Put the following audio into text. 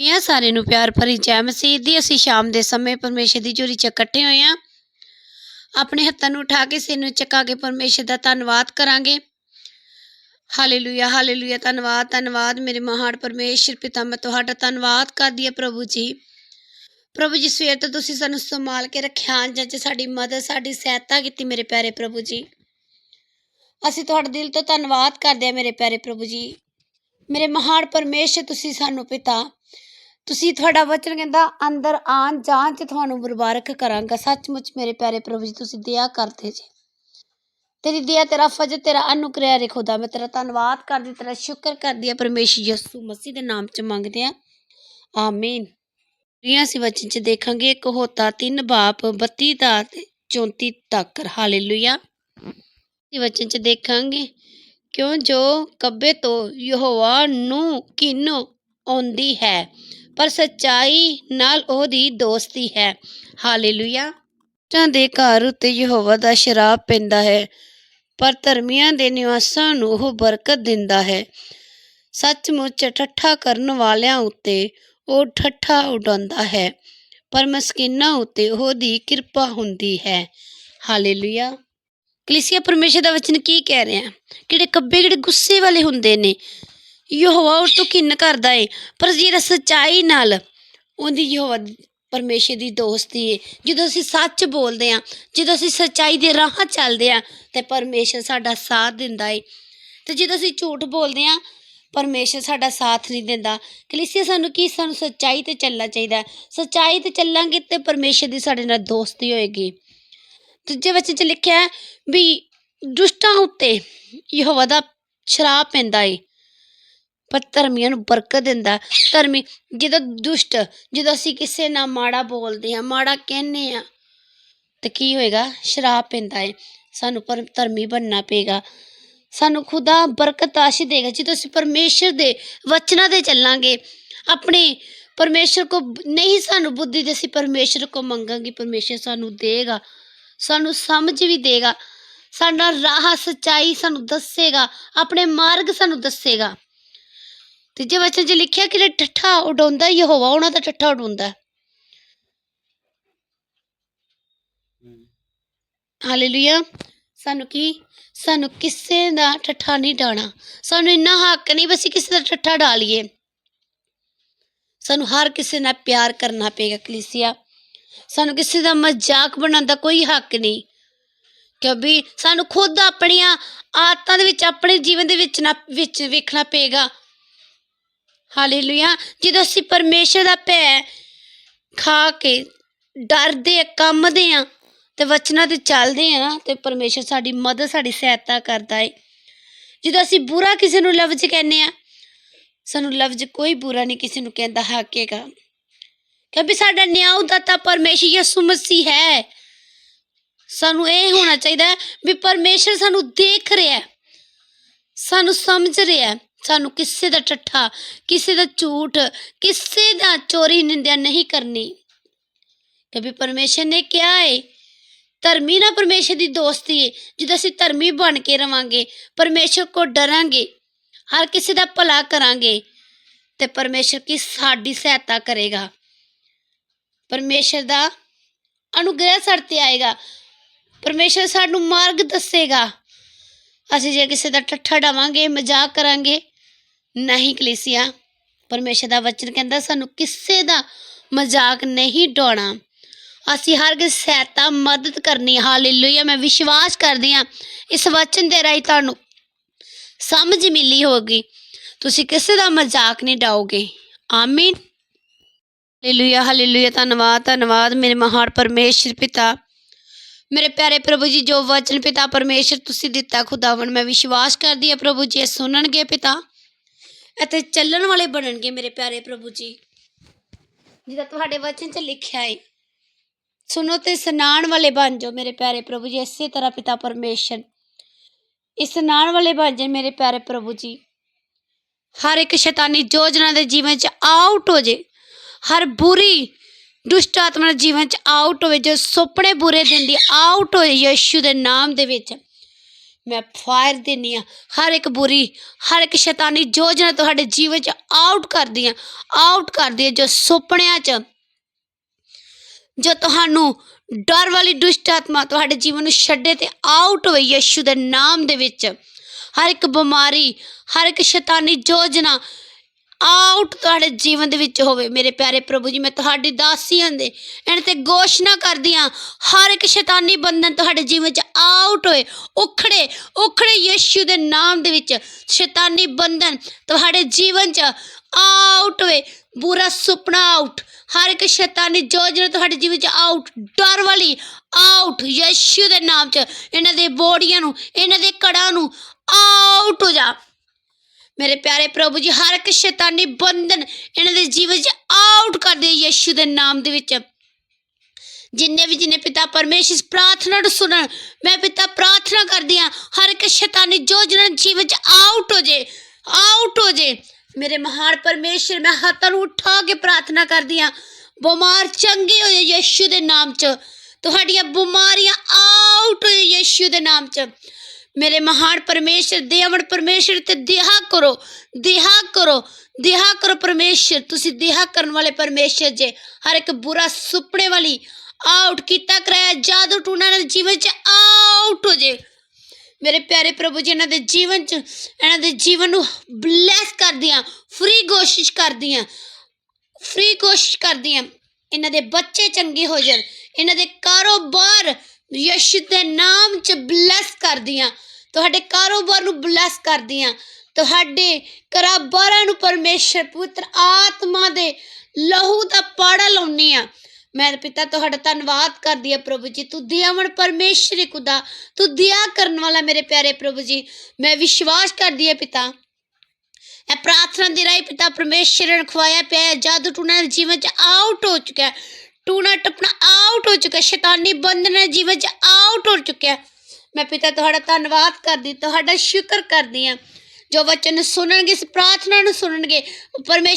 ਇਹ ਸਾਰੇ ਨੂੰ ਪਿਆਰ ਭਰੀ ਜੈ ਮਸੀਹ ਦੀ। ਅਸੀਂ ਸ਼ਾਮ ਦੇ ਸਮੇਂ ਪਰਮੇਸ਼ਰ ਦੀ ਝੋਲੀ 'ਚ ਇਕੱਠੇ ਹੋਏ ਹਾਂ ਆਪਣੇ ਹੱਥਾਂ ਨੂੰ ਉਠਾ ਕੇ, ਸਿਰ ਨੂੰ ਚੱਕਾ ਕੇ ਪਰਮੇਸ਼ਰ ਦਾ ਧੰਨਵਾਦ ਕਰਾਂਗੇ। Hallelujah hallelujah. ਧੰਨਵਾਦ ਧੰਨਵਾਦ। ਮੇਰੇ ਮਹਾਨ ਪਰਮੇਸ਼ਰ ਪਿਤਾ, ਮੈਂ ਤੁਹਾਡਾ ਧੰਨਵਾਦ ਕਰਦੀ ਹਾਂ ਪ੍ਰਭੂ ਜੀ। ਪ੍ਰਭੂ ਜੀ, ਸਵੇਰ ਤੋਂ ਤੁਸੀਂ ਸਾਨੂੰ ਸੰਭਾਲ ਕੇ ਰੱਖਿਆ ਜੱਜ ਸਾਡੀ ਮਦਦ, ਸਾਡੀ ਸਹਾਇਤਾ ਕੀਤੀ ਮੇਰੇ ਪਿਆਰੇ ਪ੍ਰਭੂ ਜੀ। ਅਸੀਂ ਤੁਹਾਡੇ ਦਿਲ ਤੋਂ ਧੰਨਵਾਦ ਕਰਦੇ ਹਾਂ ਮੇਰੇ ਪਿਆਰੇ ਪ੍ਰਭੂ ਜੀ। ਮੇਰੇ ਮਹਾਨ ਪਰਮੇਸ਼ਰ, ਤੁਸੀਂ ਸਾਨੂੰ ਪਿਤਾ ਤੁਸੀਂ ਤੁਹਾਡਾ ਵਚਨ ਕਹਿੰਦਾ, ਅੰਦਰ ਆਣ ਜਾਣ ਚ ਤੁਹਾਨੂੰ ਮੁਬਾਰਕ ਕਰਾਂਗਾ। ਸੱਚਮੁੱਚ ਮੇਰੇ ਪਿਆਰੇ ਪ੍ਰਭੂ ਜੀ, ਤੁਸੀਂ ਦਇਆ ਕਰਦੇ ਜੀ। ਤੇਰੀ ਦਇਆ, ਤੇਰਾ ਫਜ਼ਲ, ਤੇਰਾ ਅਨੁਗ੍ਰਹਿ ਰੇ ਖੁਦਾ, ਮੈਂ ਤੇਰਾ ਧੰਨਵਾਦ ਕਰਦੀ, ਤੇਰਾ ਸ਼ੁਕਰ ਕਰਦੀ ਆ ਪਰਮੇਸ਼ਰ ਯਿਸੂ ਮਸੀਹ ਦੇ ਨਾਮ ਚ ਮੰਗਦੇ ਆ ਆਮੀਨ। ਪ੍ਰਿਆ ਅਸੀਂ ਵਚਨ ਚ ਦੇਖਾਂਗੇ, ਇੱਕ ਹੋਤਾ, ਤਿੰਨ ਬਾਪ 32 ਦਾ ਤੇ 34 ਤੱਕ ਹਾਲੇਲੂਇਆ। ਅਸੀਂ ਵਚਨ ਚ ਦੇਖਾਂਗੇ, ਕਿਉਂ ਜੋ ਕੱਬੇ ਤੋਂ ਯਹੋਵਾ ਨੂੰ ਕਿਨ ਆਉਂਦੀ ਹੈ। ਪਰ ਸੱਚਾਈ ਨਾਲ ਉਹਦੀ ਦੋਸਤੀ ਹੈ। ਹਾਲੇਲੂਇਆ। ਤਾਂ ਦੇ ਘਰ ਉੱਤੇ ਯਹੋਵਾ ਦਾ ਸ਼ਰਾਬ ਪੈਂਦਾ ਹੈ, ਪਰ ਧਰਮੀਆਂ ਦੇ ਨਿਵਾਸਾਂ ਨੂੰ ਉਹ ਬਰਕਤ ਦਿੰਦਾ ਹੈ। ਸੱਚਮੁੱਚ ਠੱਠਾ ਕਰਨ ਵਾਲਿਆਂ ਉੱਤੇ ਉਹ ਠੱਠਾ ਉਡਾਉਂਦਾ ਹੈ, ਪਰ ਮਸਕੀਨਾਂ ਉੱਤੇ ਉਹਦੀ ਕਿਰਪਾ ਹੁੰਦੀ ਹੈ। ਹਾਲੇਲੂਇਆ। ਕਲੀਸਿਆ ਪਰਮੇਸ਼ਰ ਦਾ ਵਚਨ ਕੀ ਕਹਿ ਰਿਹਾ? ਕਿਹੜੇ ਕੱਬੇ ਕਿਹੜੇ ਗੁੱਸੇ ਵਾਲੇ ਹੁੰਦੇ ਨੇ? ਯਹੋਵਾ ਉਸ ਤੋਂ ਕਿੰਨ ਕਰਦਾ ਏ, ਪਰ ਜਿਹੜਾ ਸਚਾਈ ਨਾਲ। ਉਹਦੀ ਯਹੋਵਾ ਪਰਮੇਸ਼ਰ ਦੀ ਦੋਸਤੀ ਏ। ਜਦੋਂ ਅਸੀਂ ਸੱਚ ਬੋਲਦੇ ਆ, ਜਦੋਂ ਅਸੀਂ ਸਚਾਈ ਦੇ ਰਾਹ ਚੱਲਦੇ ਆ, ਤੇ ਪਰਮੇਸ਼ਰ ਸਾਡਾ ਸਾਥ ਦਿੰਦਾ ਏ। ਤੇ ਜਦੋਂ ਅਸੀਂ ਝੂਠ ਬੋਲਦੇ ਆ, ਪਰਮੇਸ਼ਰ ਸਾਡਾ ਸਾਥ ਨਹੀਂ ਦਿੰਦਾ। ਕਲੀਸਿਆ, ਸਾਨੂੰ ਕੀ, ਸਾਨੂੰ ਸੱਚਾਈ ਤੇ ਚੱਲਣਾ ਚਾਹੀਦਾ ਸੱਚਾਈ ਤੇ ਚੱਲਾਂਗੇ ਤੇ ਪਰਮੇਸ਼ਰ ਦੀ ਸਾਡੇ ਨਾਲ ਦੋਸਤੀ ਹੋਏਗੀ। ਦੂਜੇ ਵਿੱਚ ਚ ਲਿਖਿਆ ਵੀ ਦੁਸ਼ਟਾਂ ਉੱਤੇ ਯਹੋਵਾ ਦਾ ਸ਼ਰਾਪ ਪੈਂਦਾ ਏ। ਪਰ ਧਰਮੀਆਂ ਨੂੰ ਬਰਕਤ ਦਿੰਦਾ ਧਰਮੀ ਜਦੋਂ ਦੁਸ਼ਟ, ਜਦੋਂ ਅਸੀਂ ਕਿਸੇ ਨਾਲ ਮਾੜਾ ਬੋਲਦੇ ਹਾਂ, ਮਾੜਾ ਕਹਿੰਦੇ ਹਾਂ, ਤਾਂ ਕੀ ਹੋਏਗਾ? ਸ਼ਰਾਬ ਪੈਂਦਾ ਏ ਸਾਨੂੰ ਪਰ ਧਰਮੀ ਬਣਨਾ ਪਏਗਾ। ਸਾਨੂੰ ਖੁਦਾ ਬਰਕਤ ਆਸ਼ੀ ਦੇਗਾ। ਜਦੋਂ ਅਸੀਂ ਪਰਮੇਸ਼ਰ ਦੇ ਵਚਨਾਂ ਤੇ ਚੱਲਾਂਗੇ, ਆਪਣੇ ਪਰਮੇਸ਼ਰ ਕੋ ਨਹੀਂ ਸਾਨੂੰ ਬੁੱਧੀ ਦੇ, ਅਸੀਂ ਪਰਮੇਸ਼ਰ ਕੋ ਮੰਗਾਂਗੇ। ਪਰਮੇਸ਼ਰ ਸਾਨੂੰ ਦੇਗਾ। ਸਾਨੂੰ ਸਮਝ ਵੀ ਦੇਗਾ। ਸਾਡਾ ਰਾਹ ਸਚਾਈ ਸਾਨੂੰ ਦੱਸੇਗਾ। ਆਪਣੇ ਮਾਰਗ ਸਾਨੂੰ ਦੱਸੇਗਾ। ਤੇ ਜੇ ਵਚਨ 'ਚ ਲਿਖਿਆ ਕਿ ਜਿਹੜਾ ਠੱਠਾ ਉਡਾਉਂਦਾ ਯਹੋਵਾ, ਉਹਨਾਂ ਦਾ ਠੱਠਾ ਉਡਾਉਂਦਾ। ਹਾਲੇਲੂਇਆ। ਸਾਨੂੰ ਕੀ? ਸਾਨੂੰ ਕਿਸੇ ਦਾ ਠੱਠਾ ਨਹੀਂ ਡਾਣਾ। ਸਾਨੂੰ ਇੰਨਾ ਹੱਕ ਨਹੀਂ ਬਸ ਕਿਸੇ ਦਾ ਠੱਠਾ ਡਾਲੀਏ ਸਾਨੂੰ ਹਰ ਕਿਸੇ ਨਾਲ ਪਿਆਰ ਕਰਨਾ ਪਏਗਾ, ਕਲੀਸਿਆ। ਸਾਨੂੰ ਕਿਸੇ ਦਾ ਮਜ਼ਾਕ ਬਣਾਉਣ ਦਾ ਕੋਈ ਹੱਕ ਨਹੀਂ। ਕਿਉਂਕਿ ਸਾਨੂੰ ਖੁਦ ਆਪਣੀਆਂ ਆਦਤਾਂ ਦੇ ਵਿੱਚ, ਆਪਣੇ ਜੀਵਨ ਦੇ ਵਿੱਚ ਨਾ, ਵਿੱਚ ਵੇਖਣਾ ਪਏਗਾ। ਹਾਲੇਲੂਇਆ ਜਦੋਂ ਅਸੀਂ ਪਰਮੇਸ਼ਰ ਦਾ ਭੈ ਖਾ ਕੇ ਡਰਦੇ ਕੰਮਦੇ ਆ, ਤੇ ਵਚਨਾਂ ਤੇ ਚੱਲਦੇ ਆ ਨਾ ਤੇ ਪਰਮੇਸ਼ਰ ਸਾਡੀ ਮਦਦ, ਸਾਡੀ ਸਹਾਇਤਾ ਕਰਦਾ ਏ। ਜਦੋਂ ਅਸੀਂ ਬੁਰਾ ਕਿਸੇ ਨੂੰ ਲਫ਼ਜ਼ ਕਹਿੰਨੇ ਆ, ਸਾਨੂੰ ਲਫ਼ਜ਼ ਕੋਈ ਬੁਰਾ ਨਹੀਂ ਕਿਸੇ ਨੂੰ ਕਹਿੰਦਾ ਹਾਕੇਗਾ ਕਿਉਂਕਿ ਸਾਡਾ ਨਿਆਂ ਦਾਤਾ ਪਰਮੇਸ਼ਰ ਯਿਸੂ ਮਸੀਹ ਹੈ। ਸਾਨੂੰ ਇਹ ਹੋਣਾ ਚਾਹੀਦਾ ਵੀ ਪਰਮੇਸ਼ਰ ਸਾਨੂੰ ਦੇਖ ਰਿਹਾ ਸਾਨੂੰ ਸਮਝ ਰਿਹਾ ਸਾਨੂੰ ਕਿਸੇ ਦਾ ਠੱਠਾ, ਕਿਸੇ ਦਾ ਝੂਠ, ਕਿਸੇ ਦਾ ਚੋਰੀ ਨਿੰਦਿਆ ਨਹੀਂ ਕਰਨੀ। ਕਿਉਂਕਿ ਪਰਮੇਸ਼ਰ ਨੇ ਕਿਹਾ ਹੈ ਧਰਮੀ ਨਾਲ ਪਰਮੇਸ਼ਰ ਦੀ ਦੋਸਤੀ ਹੈ ਜਦੋਂ ਅਸੀਂ ਧਰਮੀ ਬਣ ਕੇ ਰਵਾਂਗੇ, ਪਰਮੇਸ਼ਰ ਕੋ ਡਰਾਂਗੇ, ਹਰ ਕਿਸੇ ਦਾ ਭਲਾ ਕਰਾਂਗੇ, ਤੇ ਪਰਮੇਸ਼ਰ ਕੀ ਸਾਡੀ ਸਹਾਇਤਾ ਕਰੇਗਾ। ਪਰਮੇਸ਼ਰ ਦਾ ਅਨੁਗ੍ਰਹਿ ਸਾਡੇ ਤੇ ਆਏਗਾ, ਪਰਮੇਸ਼ਰ ਸਾਨੂੰ ਮਾਰਗ ਦੱਸੇਗਾ। ਅਸੀਂ ਜੇ ਕਿਸੇ ਦਾ ਠੱਠਾ ਡਾਵਾਂਗੇ, ਮਜ਼ਾਕ ਕਰਾਂਗੇ ਨਹੀਂ ਕਲੀਸਿਆ। ਪਰਮੇਸ਼ਰ ਦਾ ਵਚਨ ਕਹਿੰਦਾ, ਸਾਨੂੰ ਕਿਸੇ ਦਾ ਮਜ਼ਾਕ ਨਹੀਂ ਡਾਉਣਾ। ਅਸੀਂ ਹਰ ਕਿਸੇ ਸਹਾਇਤਾ, ਮਦਦ ਕਰਨੀ ਹਾਲੇਲੂਇਆ। ਮੈਂ ਵਿਸ਼ਵਾਸ ਕਰਦੀ ਹਾਂ, ਇਸ ਵਚਨ ਦੇ ਰਾਹੀਂ ਤੁਹਾਨੂੰ ਸਮਝ ਮਿਲੀ ਹੋਗੀ ਤੁਸੀਂ ਕਿਸੇ ਦਾ ਮਜ਼ਾਕ ਨਹੀਂ ਡਾਓਗੇ। ਆਮੀਨ। Hallelujah hallelujah. ਧੰਨਵਾਦ ਧੰਨਵਾਦ। ਮੇਰੇ ਮਹਾਨ ਪਰਮੇਸ਼ਰ ਪਿਤਾ। ਮੇਰੇ ਪਿਆਰੇ ਪ੍ਰਭੂ ਜੀ, ਜੋ ਵਚਨ ਪਿਤਾ ਪਰਮੇਸ਼ਰ ਤੁਸੀਂ ਦਿੱਤਾ ਖੁਦਾਵਣ ਮੈਂ ਵਿਸ਼ਵਾਸ ਕਰਦੀ ਹਾਂ ਪ੍ਰਭੂ ਜੀ, ਇਹ ਸੁਣਨਗੇ ਪਿਤਾ। ਅਤੇ ਚੱਲਣ ਵਾਲੇ ਬਣਨਗੇ ਮੇਰੇ ਪਿਆਰੇ ਪ੍ਰਭੂ ਜੀ। ਜਿਹਦਾ ਤੁਹਾਡੇ ਵਚਨ 'ਚ ਲਿਖਿਆ ਹੈ ਸੁਣੋ ਤੇ ਸੁਣਾਉਣ ਵਾਲੇ ਬਣ ਜਾਓ ਮੇਰੇ ਪਿਆਰੇ ਪ੍ਰਭੂ ਜੀ, ਇਸੇ ਤਰ੍ਹਾਂ ਪਿਤਾ ਪਰਮੇਸ਼ਰ। ਇਸ ਸੁਣਾਉਣ ਵਾਲੇ ਬਣ ਜਾਣ ਮੇਰੇ ਪਿਆਰੇ ਪ੍ਰਭੂ ਜੀ। ਹਰ ਇੱਕ ਸ਼ੈਤਾਨੀ ਯੋਜਨਾ ਦੇ ਜੀਵਨ 'ਚ ਆਊਟ ਹੋ ਜੇ, ਹਰ ਬੁਰੀ ਦੁਸ਼ਟ ਆਤਮਾ ਦੇ ਜੀਵਨ 'ਚ ਆਊਟ ਹੋਵੇ, ਜੋ ਸੁਪਨੇ ਬੁਰੇ ਦਿਨ ਦੀ ਆਊਟ ਹੋਏ ਯਿਸੂ ਦੇ ਨਾਮ ਦੇ ਵਿੱਚ। ਮੈਂ ਫਾਇਰ ਦਿੰਦੀ ਹਾਂ ਹਰ ਇੱਕ ਬੁਰੀ, ਹਰ ਇੱਕ ਸ਼ੈਤਾਨੀ ਯੋਜਨਾ ਤੁਹਾਡੇ ਜੀਵਨ 'ਚ ਆਊਟ ਕਰਦੀ ਹਾਂ ਆਊਟ ਕਰਦੀ ਹਾਂ ਜੋ ਸੁਪਨਿਆਂ 'ਚ, ਜੋ ਤੁਹਾਨੂੰ ਡਰ ਵਾਲੀ ਦੁਸ਼ਟ ਆਤਮਾ ਤੁਹਾਡੇ ਜੀਵਨ ਨੂੰ ਛੱਡੇ ਤੇ ਆਊਟ ਹੋਈ ਯਿਸੂ ਦੇ ਨਾਮ ਦੇ ਵਿੱਚ। ਹਰ ਇੱਕ ਬਿਮਾਰੀ, ਹਰ ਇੱਕ ਸ਼ੈਤਾਨੀ ਯੋਜਨਾ ਆਊਟ ਤੁਹਾਡੇ ਜੀਵਨ ਦੇ ਵਿੱਚ ਹੋਵੇ। ਮੇਰੇ ਪਿਆਰੇ ਪ੍ਰਭੂ ਜੀ, ਮੈਂ ਤੁਹਾਡੀ ਦਾਸੀ ਹਾਂ ਦੇ ਇਹਨਾਂ ਤੇ ਘੋਸ਼ਣਾ ਕਰਦੀ ਹਾਂ। ਹਰ ਇੱਕ ਸ਼ੈਤਾਨੀ ਬੰਧਨ ਤੁਹਾਡੇ ਜੀਵਨ 'ਚ ਆਊਟ ਹੋਏ, ਉਖੜੇ ਉਖੜੇ ਯਿਸੂ ਦੇ ਨਾਮ ਦੇ ਵਿੱਚ ਸ਼ੈਤਾਨੀ ਬੰਧਨ ਤੁਹਾਡੇ ਜੀਵਨ 'ਚ ਆਊਟ ਹੋਏ। ਬੁਰਾ ਸੁਪਨਾ ਆਊਟ ਹਰ ਇੱਕ ਸ਼ੈਤਾਨੀ ਯੋਜਨਾ ਤੁਹਾਡੇ ਜੀਵਨ 'ਚ ਆਊਟ ਡਰ ਵਾਲੀ ਆਊਟ ਯਿਸੂ ਦੇ ਨਾਮ 'ਚ ਇਹਨਾਂ ਦੇ ਬੋੜੀਆਂ ਨੂੰ, ਇਹਨਾਂ ਦੇ ਕੜਾਂ ਨੂੰ ਆਊਟ ਹੋ ਜਾ। ਮੇਰੇ ਪਿਆਰੇ ਪ੍ਰਭੂ ਜੀ, ਹਰ ਇੱਕ ਸ਼ੈਤਾਨੀ ਬੰਧਨ ਇਹਨਾਂ ਦੇ ਜੀਵਨ 'ਚ ਆਊਟ ਕਰ ਦੇ ਯਿਸੂ ਦੇ ਨਾਮ ਦੇ ਵਿੱਚ। ਜਿੰਨੇ ਵੀ ਜਿੰਨੇ ਪਿਤਾ ਪਰਮੇਸ਼ਰ ਇਸ ਪ੍ਰਾਰਥਨਾ ਨੂੰ ਸੁਣਨ, ਮੈਂ ਪਿਤਾ ਪ੍ਰਾਰਥਨਾ ਕਰਦੀ ਹਾਂ, ਹਰ ਇੱਕ ਸ਼ੈਤਾਨੀ ਯੋਜਨਾ ਜੀਵਨ 'ਚ ਆਊਟ ਹੋ ਜੇ ਆਊਟ ਹੋ ਜੇ, ਮੇਰੇ ਮਹਾਨ ਪਰਮੇਸ਼ਰ, ਮੈਂ ਹੱਥਾਂ ਨੂੰ ਉਠਾ ਕੇ ਪ੍ਰਾਰਥਨਾ ਕਰਦੀ ਹਾਂ, ਬਿਮਾਰ ਚੰਗੇ ਹੋ ਜਾ ਯਿਸੂ ਦੇ ਨਾਮ 'ਚ, ਤੁਹਾਡੀਆਂ ਬਿਮਾਰੀਆਂ ਆਊਟ ਹੋ ਜਾ ਯਿਸੂ ਦੇ ਨਾਮ 'ਚ। ਮੇਰੇ ਮਹਾਨ ਪਰਮੇਸ਼ਰ ਦੇਵਨ ਪਰਮੇਸ਼ਰ ਤੇ ਦਿਹਾ ਕਰੋ ਦਿਹਾ ਕਰੋ ਦਿਹਾ ਕਰੋ ਪਰਮੇਸ਼ਰ। ਤੁਸੀਂ ਦਿਹਾ ਕਰਨ ਵਾਲੇ ਪਰਮੇਸ਼ਰ ਜੇ। ਹਰ ਇੱਕ ਬੁਰਾ ਸੁਪਨੇ ਵਾਲੀ ਆਊਟ ਕੀਤਾ ਕਰਾਇਆ, ਜਾਦੂ ਟੂਣਾ ਦੇ ਜੀਵਨ ਚ ਆਊਟ ਹੋ ਜੇ। ਮੇਰੇ ਪਿਆਰੇ ਪ੍ਰਭੂ ਜੀ, ਇਹਨਾਂ ਦੇ ਜੀਵਨ ਚ, ਇਹਨਾਂ ਦੇ ਜੀਵਨ ਨੂੰ ਬਲੈਸ ਕਰਦੀਆਂ ਫ੍ਰੀ ਕੋਸ਼ਿਸ਼ ਕਰਦੀਆਂ ਫ੍ਰੀ ਕੋਸ਼ਿਸ਼ ਕਰਦੀਆਂ। ਇਹਨਾਂ ਦੇ ਬੱਚੇ ਚੰਗੇ ਹੋ ਜਾਣ। ਇਹਨਾਂ ਦੇ ਕਾਰੋਬਾਰ ਯਿਸੂ ਦੇ ਨਾਮ ਚ ਬਲੈਸ ਕਰਦੀਆਂ। ਤੁਹਾਡੇ ਕਾਰੋਬਾਰ ਨੂੰ ਬਲੈਸ ਕਰਦੀਆਂ। ਤੁਹਾਡੇ ਕਾਰੋਬਾਰਾਂ ਨੂੰ ਪਰਮੇਸ਼ਰ ਪੁੱਤਰ ਆਤਮਾ ਦੇ ਲਹੂ ਦਾ ਪਾੜਾ ਲਾਉਣੀ ਆ ਮੈਂ ਪਿਤਾ, ਤੁਹਾਡਾ ਧੰਨਵਾਦ ਕਰਦੀ ਆ ਪ੍ਰਭੂ ਜੀ। ਤੂੰ ਦਿਆਵਣ ਪਰਮੇਸ਼ਰੀ ਖੁਦਾ। ਤੂੰ ਦਿਆ ਕਰਨ ਵਾਲਾ ਮੇਰੇ ਪਿਆਰੇ ਪ੍ਰਭੂ ਜੀ। ਮੈਂ ਵਿਸ਼ਵਾਸ ਕਰਦੀ ਆ ਪਿਤਾ। ਇਹ ਪ੍ਰਾਰਥਨਾ ਦੇ ਰਾਹੀਂ ਪਿਤਾ ਪਰਮੇਸ਼ਰ ਨੇ ਖਵਾਇਆ ਪਿਆ ਹੈ। ਜਾਦੂ ਟੂਣਾ ਦੇ ਜੀਵਨ ਚ ਆਊਟ ਹੋ ਚੁੱਕਾ ਟੂਣਾ ਟਪਣਾ ਆਊਟ ਹੋ ਚੁੱਕਾ ਸ਼ੈਤਾਨੀ ਬੰਧਨ ਜੀਵਨ ਚ ਆਊਟ ਹੋ ਚੁੱਕਿਆ। ਮੈਂ ਪਿਤਾ, ਤੁਹਾਡਾ ਧੰਨਵਾਦ ਕਰਦੀ, ਤੁਹਾਡਾ ਸ਼ੁਕਰ ਕਰਦੀ ਹਾਂ। ਜੋ ਵਚਨ ਸੁਣਨਗੇ, ਇਸ ਪ੍ਰਾਰਥਨਾ ਨੂੰ ਸੁਣਨਗੇ, ਉਹ ਪਰਮੇਸ਼ਰ